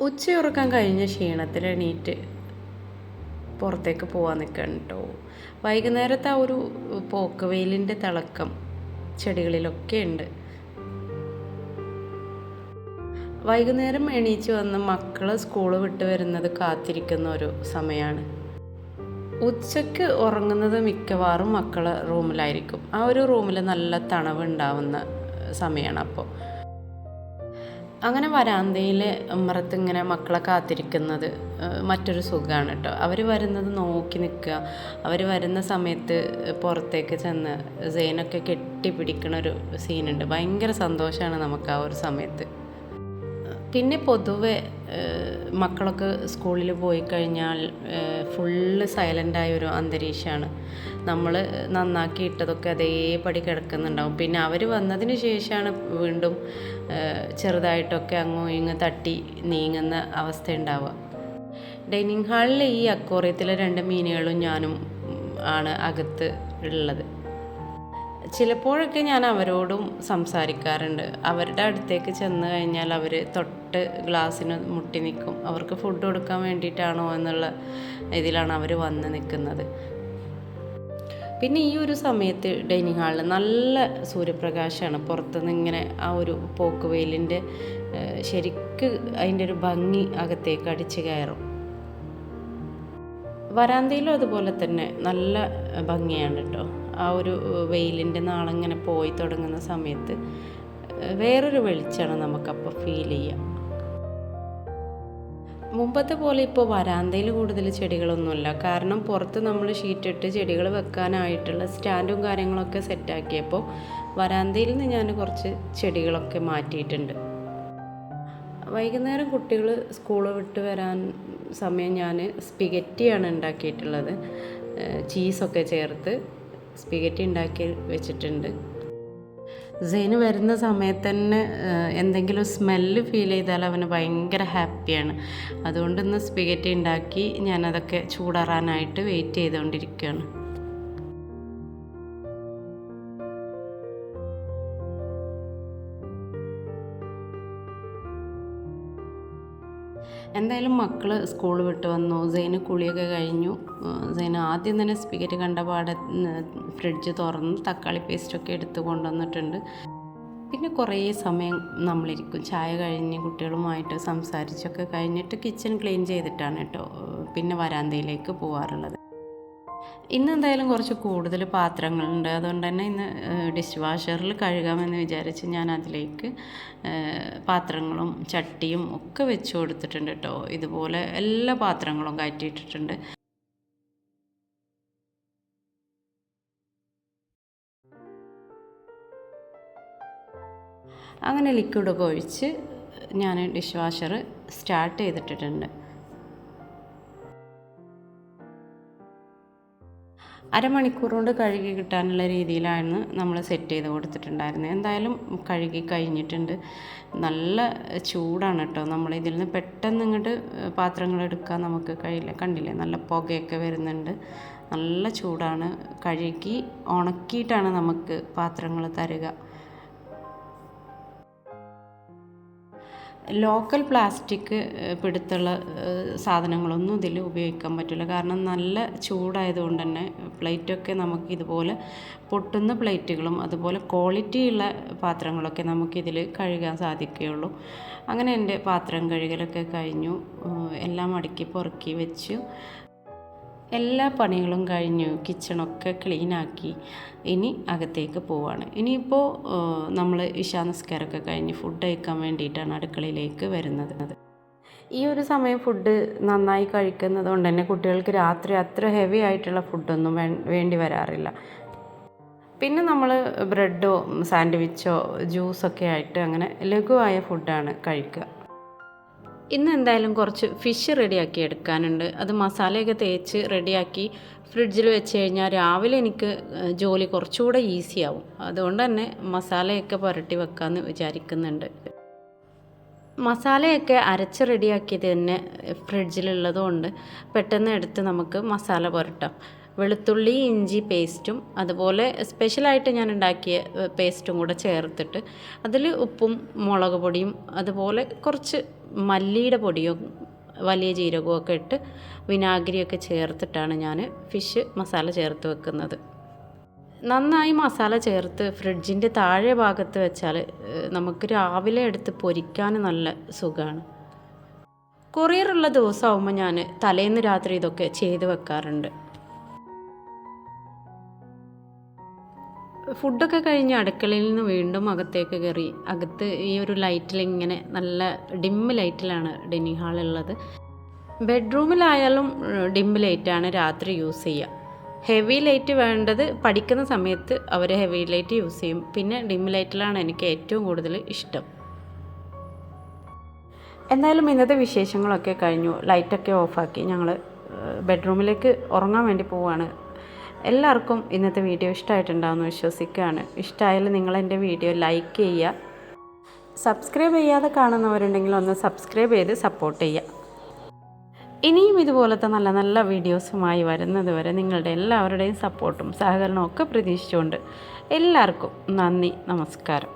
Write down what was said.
ഉച്ചയുറക്കം കഴിഞ്ഞ ക്ഷീണത്തിൽ എണീറ്റ് പുറത്തേക്ക് പോകാൻ നിൽക്കണം കേട്ടോ. വൈകുന്നേരത്തെ ആ ഒരു പോക്ക് വെയിലിന്റെ തിളക്കം ചെടികളിലൊക്കെ ഉണ്ട്. വൈകുന്നേരം എണീച്ച് വന്ന് മക്കൾ സ്കൂൾ വിട്ട് വരുന്നത് കാത്തിരിക്കുന്ന ഒരു സമയമാണ് ഉച്ചയ്ക്ക് ഉറങ്ങുന്നത് മിക്കവാറും മക്കൾ റൂമിലായിരിക്കും ആ ഒരു റൂമിൽ നല്ല തണവ് ഉണ്ടാവുന്ന സമയമാണ് അപ്പോൾ. അങ്ങനെ വരാന്തയിൽ ഇങ്ങനെ മക്കളെ കാത്തിരിക്കുന്നത് മറ്റൊരു സുഖമാണ് കേട്ടോ അവർ വരുന്നത് നോക്കി നിൽക്കുക അവർ വരുന്ന സമയത്ത് പുറത്തേക്ക് ചെന്ന് സെയിനൊക്കെ കെട്ടിപ്പിടിക്കണ ഒരു സീനുണ്ട്. ഭയങ്കര സന്തോഷമാണ് നമുക്ക് ആ ഒരു സമയത്ത്. പിന്നെ പൊതുവെ മക്കളൊക്കെ സ്കൂളിൽ പോയി കഴിഞ്ഞാൽ ഫുള്ള് സൈലന്റായ ഒരു അന്തരീക്ഷമാണ് നമ്മൾ നന്നാക്കി ഇട്ടതൊക്കെ അതേപടി കിടക്കുന്നുണ്ടാവും. പിന്നെ അവർ വന്നതിന് ശേഷമാണ് വീണ്ടും ചെറുതായിട്ടൊക്കെ അങ്ങോ ഇങ്ങ് തട്ടി നീങ്ങുന്ന അവസ്ഥ ഉണ്ടാവുക ഡൈനിങ് ഹാളിൽ ഈ അക്വോറിയത്തിലെ രണ്ട് മീനുകളും ഞാനും ആണ് അകത്ത് ഉള്ളത്. ചിലപ്പോഴൊക്കെ ഞാൻ അവരോടും സംസാരിക്കാറുണ്ട്. അവരുടെ അടുത്തേക്ക് ചെന്ന് കഴിഞ്ഞാൽ അവർ തൊട്ട് ഗ്ലാസ്സിന് മുട്ടി നിൽക്കും. അവർക്ക് ഫുഡ് കൊടുക്കാൻ വേണ്ടിയിട്ടാണോ എന്നുള്ള ഇതിലാണ് അവർ വന്ന് നിൽക്കുന്നത്. പിന്നെ ഈ ഒരു സമയത്ത് ഡൈനിങ് ഹാളിൽ നല്ല സൂര്യപ്രകാശമാണ്. പുറത്തുനിന്ന് ഇങ്ങനെ ആ ഒരു പോക്ക് വെയിലിന്റെ ശരിക്ക് അതിന്റെ ഒരു ഭംഗി അകത്തേക്ക് അടിച്ചു കയറും. വരാന്തയിലും അതുപോലെ തന്നെ നല്ല ഭംഗിയാണ് കേട്ടോ ആ ഒരു വെയിലിന്റെ നാളിങ്ങനെ പോയി തുടങ്ങുന്ന സമയത്ത് വേറൊരു വെളിച്ചമാണ് നമുക്കപ്പോൾ ഫീൽ ചെയ്യുക മുമ്പത്തെ പോലെ ഇപ്പോൾ വരാന്തയിൽ കൂടുതൽ ചെടികളൊന്നുമില്ല. കാരണം പുറത്ത് നമ്മൾ ഷീറ്റിട്ട് ചെടികൾ വെക്കാനായിട്ടുള്ള സ്റ്റാൻഡും കാര്യങ്ങളൊക്കെ സെറ്റാക്കിയപ്പോൾ വരാന്തയിൽ നിന്ന് ഞാൻ കുറച്ച് ചെടികളൊക്കെ മാറ്റിയിട്ടുണ്ട്. വൈകുന്നേരം കുട്ടികൾ സ്കൂൾ വിട്ട് വരാൻ സമയം ഞാൻ സ്പിഗറ്റിയാണ് ഉണ്ടാക്കിയിട്ടുള്ളത്. ചീസൊക്കെ ചേർത്ത് സ്പിഗറ്റി ഉണ്ടാക്കി വെച്ചിട്ടുണ്ട്. സെയിന് വരുന്ന സമയത്ത് തന്നെ എന്തെങ്കിലും സ്മെല്ല് ഫീൽ ചെയ്താൽ അവന് ഭയങ്കര ഹാപ്പിയാണ് അതുകൊണ്ട് ഇന്ന് സ്പിഗറ്റി ഉണ്ടാക്കി ഞാനതൊക്കെ ചൂടാറാനായിട്ട് വെയിറ്റ് ചെയ്തുകൊണ്ടിരിക്കുകയാണ്. എന്തായാലും മക്കൾ സ്കൂൾ വിട്ട് വന്നു. സൈന് കുളിയൊക്കെ കഴിഞ്ഞു. സൈന് ആദ്യം തന്നെ സ്പിഗറ്റ് കണ്ട പാടെ ഫ്രിഡ്ജ് തുറന്ന് തക്കാളി പേസ്റ്റൊക്കെ എടുത്ത് കൊണ്ടുവന്നിട്ടുണ്ട്. പിന്നെ കുറേ സമയം നമ്മളിരിക്കും. ചായ കഴിഞ്ഞ് കുട്ടികളുമായിട്ട് സംസാരിച്ചൊക്കെ കഴിഞ്ഞിട്ട് കിച്ചൺ ക്ലീൻ ചെയ്തിട്ടാണ് കേട്ടോ പിന്നെ വരാന്തയിലേക്ക് പോവാറുള്ളത്. ഇന്ന് എന്തായാലും കുറച്ച് കൂടുതൽ പാത്രങ്ങളുണ്ട്. അതുകൊണ്ട് തന്നെ ഇന്ന് ഡിഷ് വാഷറിൽ കഴുകാമെന്ന് വിചാരിച്ച് ഞാൻ അതിലേക്ക് പാത്രങ്ങളും ചട്ടിയും ഒക്കെ വെച്ച് കൊടുത്തിട്ടുണ്ട് കേട്ടോ. ഇതുപോലെ എല്ലാ പാത്രങ്ങളും കയറ്റിയിട്ടിട്ടുണ്ട്. അങ്ങനെ ലിക്വിഡൊക്കെ ഒഴിച്ച് ഞാൻ ഡിഷ് വാഷർ സ്റ്റാർട്ട് ചെയ്തിട്ടിട്ടുണ്ട്. അരമണിക്കൂർ കൊണ്ട് കഴുകി കിട്ടാനുള്ള രീതിയിലാണ് നമ്മൾ സെറ്റ് ചെയ്ത് കൊടുത്തിട്ടുണ്ടായിരുന്നത് എന്തായാലും കഴുകി കഴിഞ്ഞിട്ടുണ്ട്. നല്ല ചൂടാണ് കേട്ടോ. നമ്മൾ ഇതിൽ നിന്ന് പെട്ടെന്ന് ഇങ്ങോട്ട് പാത്രങ്ങൾ എടുക്കാൻ നമുക്ക് കഴിയില്ല. കണ്ടില്ലേ? നല്ല പുകയൊക്കെ വരുന്നുണ്ട്. നല്ല ചൂടാണ്. കഴുകി ഉണക്കിയിട്ടാണ് നമുക്ക് പാത്രങ്ങൾ തരിക. ലോക്കൽ പ്ലാസ്റ്റിക് പിടുത്തുള്ള സാധനങ്ങളൊന്നും ഇതിൽ ഉപയോഗിക്കാൻ പറ്റില്ല. കാരണം നല്ല ചൂടായതുകൊണ്ട് തന്നെ പ്ലേറ്റൊക്കെ നമുക്ക് ഇതുപോലെ പൊട്ടുന്ന പ്ലേറ്റുകളും അതുപോലെ ക്വാളിറ്റിയുള്ള പാത്രങ്ങളൊക്കെ നമുക്കിതിൽ കഴുകാൻ സാധിക്കുകയുള്ളൂ. അങ്ങനെ എന്റെ പാത്രം കഴുകലൊക്കെ കഴിഞ്ഞു. എല്ലാം അടുക്കി പൊറുക്കി വെച്ചു. എല്ലാ പണികളും കഴിഞ്ഞു. കിച്ചണൊക്കെ ക്ലീനാക്കി. ഇനി അകത്തേക്ക് പോവാണ്. ഇനിയിപ്പോൾ നമ്മൾ ഇശാനസ്കാരമൊക്കെ കഴിഞ്ഞ് ഫുഡ് കഴിക്കാൻ വേണ്ടിയിട്ടാണ് അടുക്കളയിലേക്ക് വരുന്നത്. ഈ ഒരു സമയം ഫുഡ് നന്നായി കഴിക്കുന്നത് കൊണ്ട് തന്നെ കുട്ടികൾക്ക് രാത്രി അത്ര ഹെവി ആയിട്ടുള്ള ഫുഡൊന്നും വേണ്ടി വരാറില്ല. പിന്നെ നമ്മൾ ബ്രെഡോ സാൻഡ്വിച്ചോ ജ്യൂസൊക്കെ ആയിട്ട് അങ്ങനെ ലഘുവായ ഫുഡാണ് കഴിക്കുക. ഇന്ന് എന്തായാലും കുറച്ച് ഫിഷ് റെഡിയാക്കി എടുക്കാനുണ്ട്. അത് മസാലയൊക്കെ തേച്ച് റെഡിയാക്കി ഫ്രിഡ്ജിൽ വെച്ച് കഴിഞ്ഞാൽ രാവിലെ എനിക്ക് ജോലി കുറച്ചുകൂടെ ഈസിയാവും അതുകൊണ്ട് തന്നെ മസാലയൊക്കെ പുരട്ടി വെക്കാമെന്ന് വിചാരിക്കുന്നുണ്ട്. മസാലയൊക്കെ അരച്ച് റെഡിയാക്കിയത് തന്നെ ഫ്രിഡ്ജിലുള്ളതുകൊണ്ട് പെട്ടെന്ന് എടുത്ത് നമുക്ക് മസാല പുരട്ടാം. വെളുത്തുള്ളി ഇഞ്ചി പേസ്റ്റും അതുപോലെ സ്പെഷ്യലായിട്ട് ഞാൻ ഉണ്ടാക്കിയ പേസ്റ്റും കൂടെ ചേർത്തിട്ട് അതിൽ ഉപ്പും മുളക് പൊടിയും അതുപോലെ കുറച്ച് മല്ലിയുടെ പൊടിയും വലിയ ജീരകവും ഒക്കെ ഇട്ട് വിനാഗിരിയൊക്കെ ചേർത്തിട്ടാണ് ഞാൻ ഫിഷ് മസാല ചേർത്ത് വെക്കുന്നത്. നന്നായി മസാല ചേർത്ത് ഫ്രിഡ്ജിന്റെ താഴെ ഭാഗത്ത് വെച്ചാൽ നമുക്ക് രാവിലെ എടുത്ത് പൊരിക്കാൻ നല്ല സുഖമാണ് കൊറിയറുള്ള ദിവസമാകുമ്പോൾ ഞാൻ തലേന്ന് രാത്രി ഇതൊക്കെ ചെയ്ത് വെക്കാറുണ്ട്. ഫുഡൊക്കെ കഴിഞ്ഞ് അടുക്കളയിൽ നിന്ന് വീണ്ടും അകത്തേക്ക് കയറി. അകത്ത് ഈ ഒരു ലൈറ്റിൽ ഇങ്ങനെ നല്ല ഡിം ലൈറ്റിലാണ് ഡൈനിങ് ഉള്ളത്. ബെഡ്റൂമിലായാലും ഡിമ്മ് ലൈറ്റാണ് രാത്രി യൂസ് ചെയ്യുക. ഹെവി ലൈറ്റ് വേണ്ടത് പഠിക്കുന്ന സമയത്ത് അവർ ഹെവി ലൈറ്റ് യൂസ് ചെയ്യും. പിന്നെ ഡിം ലൈറ്റിലാണ് എനിക്ക് ഏറ്റവും കൂടുതൽ ഇഷ്ടം. എന്തായാലും ഇന്നത്തെ വിശേഷങ്ങളൊക്കെ കഴിഞ്ഞു. ലൈറ്റൊക്കെ ഓഫാക്കി ഞങ്ങൾ ബെഡ്റൂമിലേക്ക് ഉറങ്ങാൻ വേണ്ടി പോവാണ്. എല്ലാവർക്കും ഇന്നത്തെ വീഡിയോ ഇഷ്ടമായിട്ടുണ്ടാവുമെന്ന് വിശ്വസിക്കുകയാണ്. ഇഷ്ടമായാലും നിങ്ങൾ എന്റെ വീഡിയോ ലൈക്ക് ചെയ്യുക. സബ്സ്ക്രൈബ് ചെയ്യാതെ കാണുന്നവരുണ്ടെങ്കിൽ ഒന്ന് സബ്സ്ക്രൈബ് ചെയ്ത് സപ്പോർട്ട് ചെയ്യുക. ഇനിയും ഇതുപോലത്തെ നല്ല നല്ല വീഡിയോസുമായി വരുന്നത് വരെ നിങ്ങളുടെ എല്ലാവരുടെയും സപ്പോർട്ടും സഹകരണവും ഒക്കെ പ്രതീക്ഷിച്ചുകൊണ്ട് എല്ലാവർക്കും നന്ദി നമസ്കാരം.